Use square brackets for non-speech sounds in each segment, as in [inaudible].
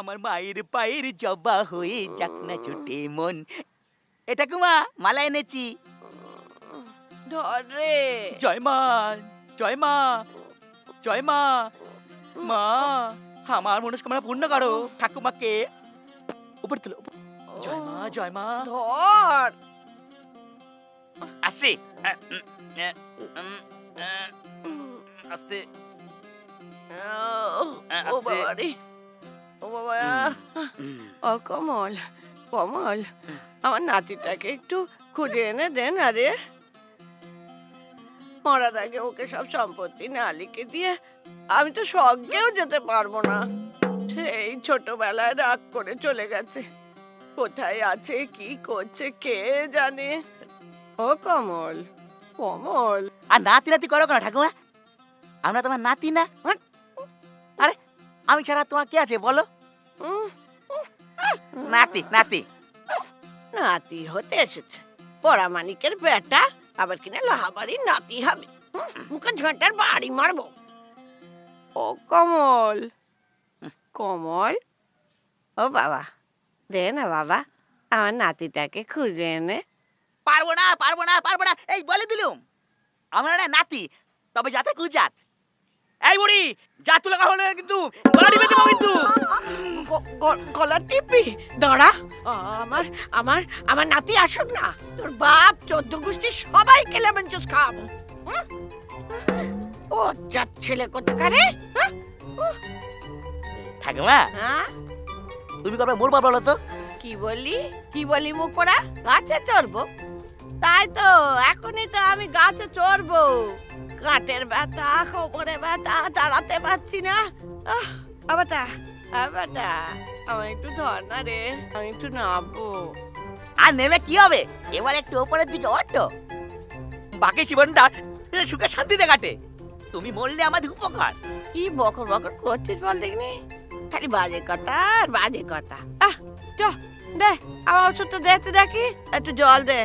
আমার মায়ের পায়ের জবা হয়ে যাক না ছোটে মন। এটা কুমা মালা এনেছি। ধর জয় মা জয় মা জয় মা। মা আমার মনস্কামনা পূর্ণ করো। ঠাকুমাকে উপর তুলো জয় মা জয় মা। ধর। আসি। আস্তে। আস্তে। বাবা। ও বাবা ও কমল কমল আমার নাতিটাকে একটু খুঁজে এনে দেন আরে। মরার আগে ওকে সব সম্পত্তি না লিখে দিয়ে আমি তো স্বর্গেও যেতে পারব না। সেই ছোটবেলায় রাগ করে চলে গেছে। কোথায় আছে কি করছে কে জানে। ও কমল কমল। আর নাতি নাতি করো কেন ঠাকুমা? আমরা তোমার নাতি না? আরে আমি ছাড়া তোমার কে আছে বলো। নাতি নাতি। নাতি হতে এসেছে। পড়া মানিকের বেটা আবার কিনা লাহাবাড়ির নাতি হবে। মুখে ঝাঁটার বাড়ি মারবো। ও কমল। কমল? ও বাবা দে না বাবা আমার নাতিটাকে খুঁজে এনে। পারব না পারব না পারব না এই বলে দিলুম। আমার একটা নাতি তবে যাতে কুচাত এই বুড়ি যা তুলে কিন্তু গলা টিপে দেবো কিন্তু। গলা টিপি দাঁড়া। আমার আমার আমার নাতি আসুক না। তোর বাপ চোদ্দ গোষ্ঠী সবাইকে লেমন জুস খাওয়াবো। হুম? ও যার ছেলে কোথাকারে? ঠাকুমা তুমি কবে মোর বাপ বলো তো? কি বলি? কি বলি মুখ পড়া? গাছে চড়বো। তাই তো এখনই তো আমি গাছে চড়বো। কাঠের ব্যথা কোমরে ব্যথা দাঁড়াতে পারছি না। আহ, আবাটা আবাটা আমার একটু ধর না রে আমি একটু নামবো। আর নেমে কি হবে? এবার একটু ওপরের দিকে ওঠো বাকি জীবনটা সুখে শান্তিতে কাটে। তুমি মরলে আমাদের উপকার। কি বকর বকর করছিস বল দেখিনি? খালি বাজে কথা আর বাজে কথা। আহ চ দে আমার ওষুধটা দেখতে দেখি। একটু জল দে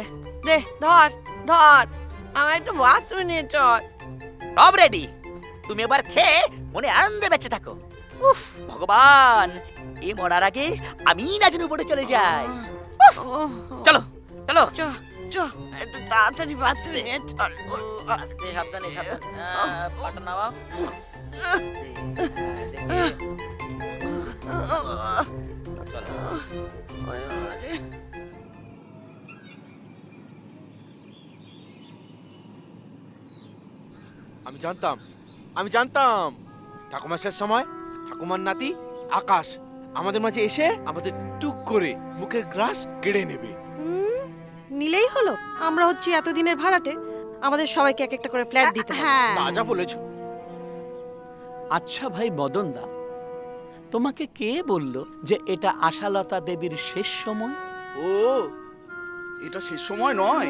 দে ধর ধর। আমার একটু বাথরুম নিয়ে চল। সব রেডি তুমি এবার খেয়ে মনে আনন্দে বেঁচে থাকো। উফ ভগবান এ মরার আগে আমি না যেন উপরে চলে যাই। চলো চলো। চ চ একটু তাড়াতাড়ি বাথরুম আস্তে সাবধানে সাবধানে। পাটা নামাও। আস্তে, আমি জানতাম আমি জানতাম। ঠাকুমার শেষ সময়? ঠাকুমার নাতি আকাশ। আমাদের মাঝে এসে আমাদের টুক করে মুখের গ্রাস কেড়ে নেবে। হুম, নিলেই হলো। আমরা হচ্ছি এতদিনের ভাড়াটে। আমাদের সবাইকে এক একটা করে ফ্ল্যাট দিতে হবে। হ্যাঁ। তাজা বলেছ। আচ্ছা ভাই মদনদা তোমাকে কে বলল যে এটা আশালতা দেবীর শেষ সময়? ও এটা শেষ সময় নয়।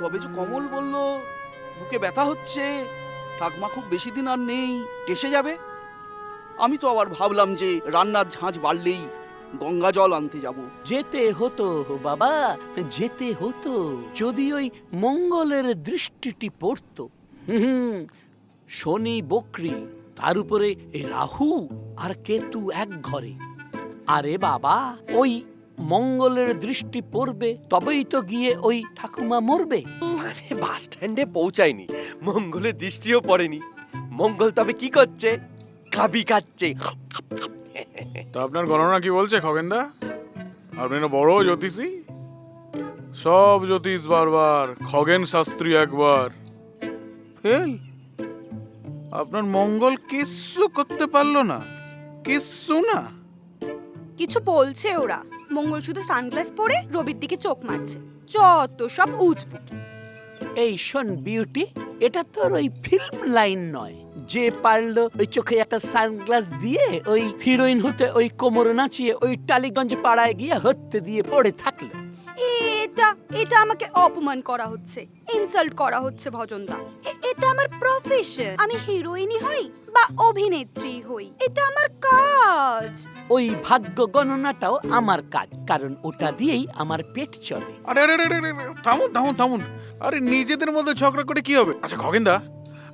তবে যে কমল বলল বুকে ব্যথা হচ্ছে ঠাকমা খুব বেশি দিন আর নেই টেসে যাবে? আমি তো আবার ভাবলাম যে রান্নার ঝাঁঝ বাড়লেই গঙ্গা জল আনতে যাব। যেতে হতো বাবা যেতে হতো। যদি ওই মঙ্গলের দৃষ্টিটি পড়তো। হুম শনি বকরি তার উপরে রাহু আর কেতু এক ঘরে। আরে বাবা ওই মঙ্গলের দৃষ্টি পড়বে তবেই তো গিয়ে ওই ঠাকুমা মরবে। মানে বাস স্ট্যান্ডে পৌঁছায়নি মঙ্গলের দৃষ্টিও পড়েনি। মঙ্গল তবে কি করছে? কাবি খাচ্ছে। তা আপনার গণনা কি বলছে খগেনদা? আপনি না বড় জ্যোতিষী। সব জ্যোতিষ বারবার খগেন শাস্ত্রী একবার। ফেল। আপনার মঙ্গল কিচ্ছু করতে পারল না কিচ্ছু না। কিছু বলছে ওরা। মঙ্গল শুধু সানগ্লাস পরে রবির দিকে চোখ মারছে। যত সব উজবুকি। এই শোন বিউটি এটা তোর ওই ফিল্ম লাইন নয়। যে পারল ওই চোখে একটা সানগ্লাস দিয়ে ওই হিরোইন হতে ওই কোমর নাচিয়ে ওই টালিগঞ্জ পাড়ায় গিয়ে হত্যে দিয়ে পড়ে থাকল। এটা এটা আমাকে অপমান করা হচ্ছে ইনসাল্ট করা হচ্ছে ভজনদা। এটা আমার প্রফেশন আমি হিরোইনই হই বা অভিনেত্রী হই এটা আমার কাজ। ওই ভাগ্য গণনাটাও আমার কাজ কারণ ওটা দিয়েই আমার পেট চলে। আরে আরে আরে আরে, আরে, থামুন থামুন থামুন। আরে নিজেদের মধ্যে ঝগড়া করে কি হবে? আচ্ছা খগেনদা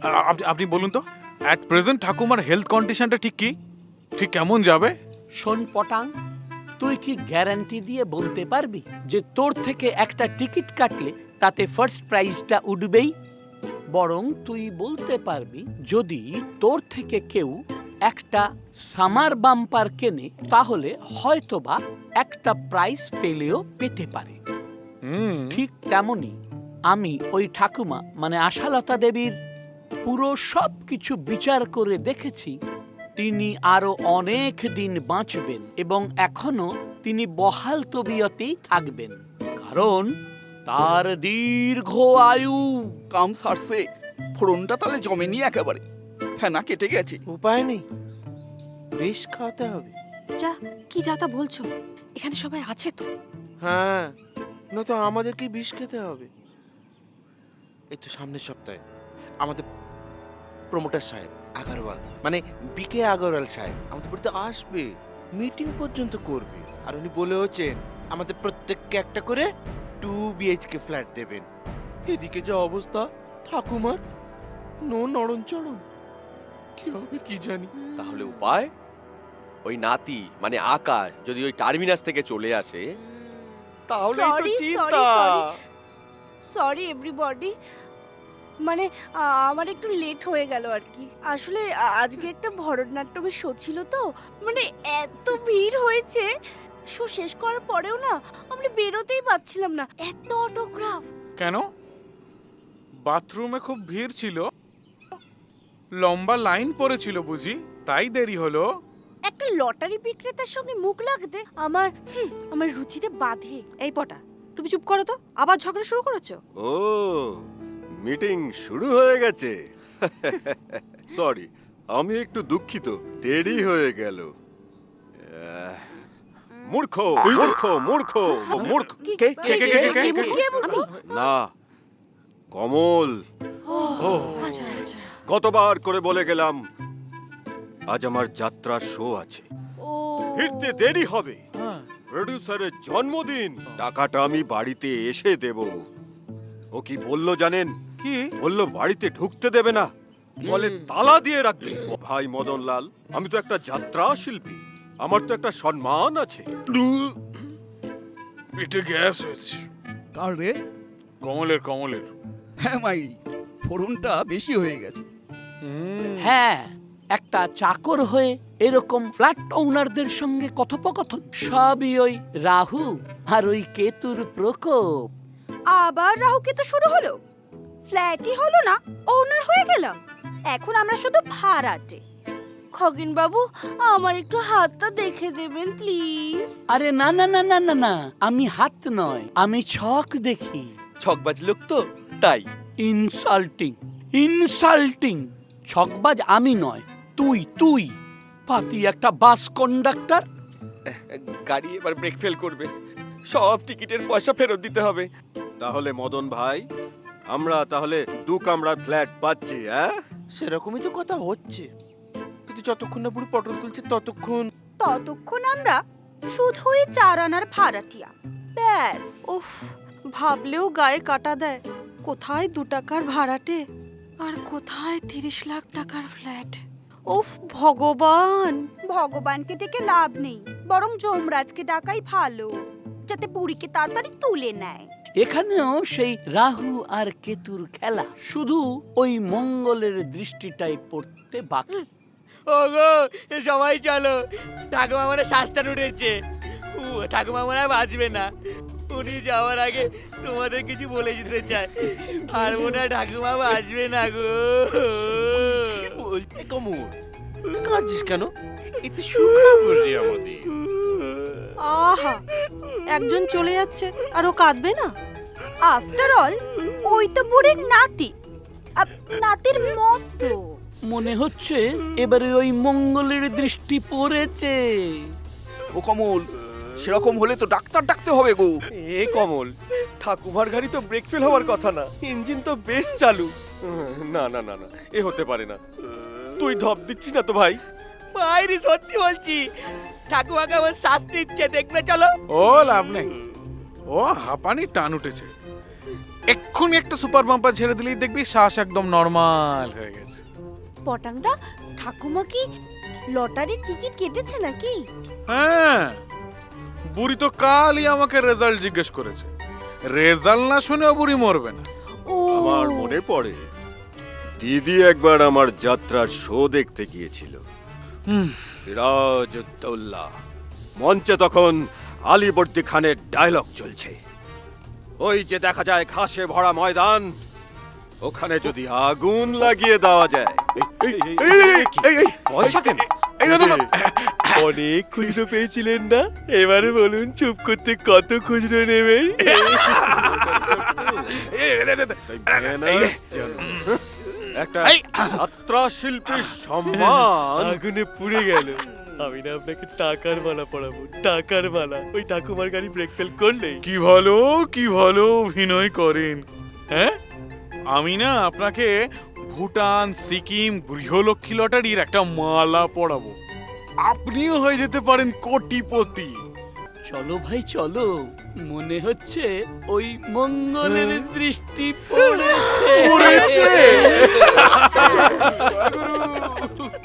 আ- আপনি আপনি বলুন তো। অ্যাট প্রেজেন্ট ঠাকুমার হেলথ কন্ডিশনটা ঠিক কি? ঠিক কেমন যাবে? শোন পটাং তুই কি গ্যারান্টি দিয়ে বলতে পারবি যে তোর থেকে একটা টিকিট কাটলে তাতে ফার্স্ট প্রাইজটা উঠবেই? বরং তুই বলতে পারবি যদি তোর থেকে কেউ একটা সামার বাম্পার কেনে তাহলে হয়তোবা একটা প্রাইজ পেলেও পেতে পারে। ঠিক তেমনই আমি ওই ঠাকুমা মানে আশালতা দেবীর পুরো সব কিছু বিচার করে দেখেছি তিনি আরও অনেক দিন বাঁচবেন এবং এখনও তিনি বহাল তবিয়তেই থাকবেন। কারণ তার দীর্ঘ আয়ু কাম সারছে ফোড়নটা তাহলে জমেনি একেবারে। ফেনা কেটে গেছে। উপায় নেই বেশ খাওয়াতে হবে। যা কি যা তা বলছো? এখানে সবাই আছে তো? হ্যাঁ নয়তো আমাদেরকে বিষ খেতে হবে। এই তো সামনের সপ্তাহে আমাদের প্রমোটার সাহেব আগারওয়াল মানে বিকে আগরওয়াল সাহেব আমাদের বাড়িতে আসবে মিটিং পর্যন্ত করবে। আর উনি বলেওছেন আমাদের প্রত্যেককে একটা করে টু বিএইচকে ফ্ল্যাট দেবেন। এদিকে যা অবস্থা ঠাকুমার নো নড়ন চড়ন কি হবে কি জানি। তাহলে উপায়? ওই নাতি মানে আকাশ যদি ওই টার্মিনাস থেকে চলে আসে তাহলে তো চিন্তা। সরি এভরিবডি মানে আমার একটু লেট হয়ে গেল আর কি আসলে আজকে একটা ভরতনাট্যমের শো ছিল তো মানে এত ভিড় হয়েছে। শো শেষ করার পরেও না আমরা বেরোতেই পাচ্ছিলাম না। এত অটোগ্রাফ কেন? বাথরুমে খুব ভিড় ছিল। লম্বা লাইন পড়েছিল বুঝি তাই দেরি হলো। একটা লটারি বিক্রেতার সঙ্গে মুখ লাগতে আমার আমার রুচিতে বাধে। এই পটা তুমি চুপ করো তো আবার ঝগড়া শুরু করেছ? ও মিটিং শুরু হয়ে গেছে। সরি আমি একটু দুঃখিত দেরি হয়ে গেল। মূর্খ মূর্খ মূর্খ মূর্খ। কি- কে- কে- কে- কে-? না কমল। আচ্ছা আচ্ছা। কতবার করে বলে গেলাম আজ আমার যাত্রার শো আছে। ফিরতে দেরি হবে। হ্যাঁ। প্রডিউসারের জন্মদিন। টাকাটা আমি বাড়িতে এসে দেব। ও কি বলল জানেন? কি? বলল বাড়িতে ঢুকতে দেবে না। বলে তালা দিয়ে রাখবে। ভাই মদন লাল আমি তো একটা যাত্রা শিল্পী। আমার তো একটা সম্মান আছে। পেটে গ্যাস হয়েছে। কার রে? কমলের কমলের। হ্যাঁ মাই ফোড়নটা বেশি হয়ে গেছে। হ্যাঁ একটা চাকর হয়ে এরকম ফ্ল্যাট ওনারদের সঙ্গে কথোপকথন। সবই ওই রাহু আর ওই কেতুর প্রকোপ। আবার রাহুকে তো শুরু হলো? ফ্ল্যাটই হলো না ওনার হয়ে গেলাম। এখন আমরা শুধু ভাড়াটে। খগেন বাবু আমার একটু হাতটা দেখে দেবেন প্লিজ আরে না না না না না না আমি হাত নয় আমি ছক দেখি। ছকবাজ লোক তো তাই। Insulting insulting. ছকবাজ আমি নয় তুই তুই। পাতি একটা বাস কন্ডাক্টর গাড়ি এবার ব্রেক ফেল করবে। সব টিকিটের পয়সা ফেরত দিতে হবে। তাহলে মদন ভাই আমরা তাহলে দু কামরার ফ্ল্যাট পাচ্ছি হ্যাঁ? সেরকমই তো কথা হচ্ছে। কিন্তু যতক্ষণ না পুরো পটল তুলছে ততক্ষণ ততক্ষণ আমরা শুধুই চার আনার ভাড়াটিয়া। ব্যাস। উফ ভাবলেও গায়ে কাটা দেয়। কোথায় দু টাকার ভাড়াটে? আর কোথায় তিরিশ লাখ টাকার ফ্ল্যাট? উফ ভগবান! ভগবানকে ডেকে লাভ নেই বরং যমরাজকে ডাকাই ভালো যাতে বুড়িকে তাড়াতাড়ি তুলে নেয়। এখানেও সেই রাহু আর কেতুর খেলা। শুধু ওই মঙ্গলের দৃষ্টিটাই পড়তে বাকি। ওগো এ সবাই চলো। ঠাকুমা মানে শ্বাসটা উঠেছে উ, ঠাকুমা মনে বাঁচবে না। উনি যাওয়ার আগে তোমাদের কিছু বলে যেতে চায়। আর মনে হয় ঠাকুমা বাঁচবে না গো। কমর কাঁদছিস কেন? এতে সুখ আমাদের। আহা একজন চলে যাচ্ছে আর ও কাঁদবে না? আফটার অল ওই তো বুড়ির নাতি। আপ- নাতির মতো। মনে হচ্ছে এবারে ওই মঙ্গলের দৃষ্টি পড়েছে। ও কমল সেরকম হলে তো ডাক্তার ডাকতে হবে গো। এ কমল ঠাকুমার গাড়ি তো ব্রেক ফেল হওয়ার কথা না ইঞ্জিন তো বেশ চালু। উম, না না না না এ হতে পারে না। তুই ঢপ দিচ্ছিস না তো ভাই? বাইরে সত্যি বলছি ঠাকুমাকে আমার শ্বাস নিচ্ছে দেখবে চলো। ও লাভ নেই। ও হাঁপানি টান উঠেছে। এক্ষুনি একটা সুপার পাম্পার ছেড়ে দিলেই দেখবি শ্বাস একদম নর্মাল হয়ে গেছে। পটাংদা ঠাকুমা কি লটারির টিকিট কেটেছে নাকি? হ্যাঁ বুড়ি তো কালই আমাকে রেজাল্ট জিজ্ঞেস করেছে। রেজাল্ট না শুনেও বুড়ি মরবে না। ও। আমার মনে পড়ে দিদি একবার আমার যাত্রার শো দেখতে গিয়েছিল। সিরাজউদ্দৌলা মঞ্চে তখন আলিবর্দি খানের ডায়লগ চলছে ওই যে দেখা যায় ঘাসে ভরা ময়দান ওখানে যদি আগুন লাগিয়ে দেওয়া যায় এই, এই, এই, এই, কি? পয়সা কেন। অনেক খুচরো পেয়েছিলেন না এবারে বলুন চুপ করতে কত খুচরো নেবেন একটা যাত্রা শিল্পীর সম্মান। আগুনে পুড়ে গেল। আমি না আপনাকে টাকার মালা পরাবো টাকার মালা। ওই ঠাকুমার গাড়ি ব্রেক ফেল করলে। কি ভালো কি ভালো অভিনয় করেন। হ্যাঁ? আমি না আপনাকে ভুটান সিকিম গৃহলক্ষ্মী লটারির একটা মালা পরাবো। আপনিও হয়ে যেতে পারেন কোটিপতি। চলো ভাই চলো। মনে হচ্ছে ওই মঙ্গলের দৃষ্টি পড়েছে। পড়েছে? [laughs]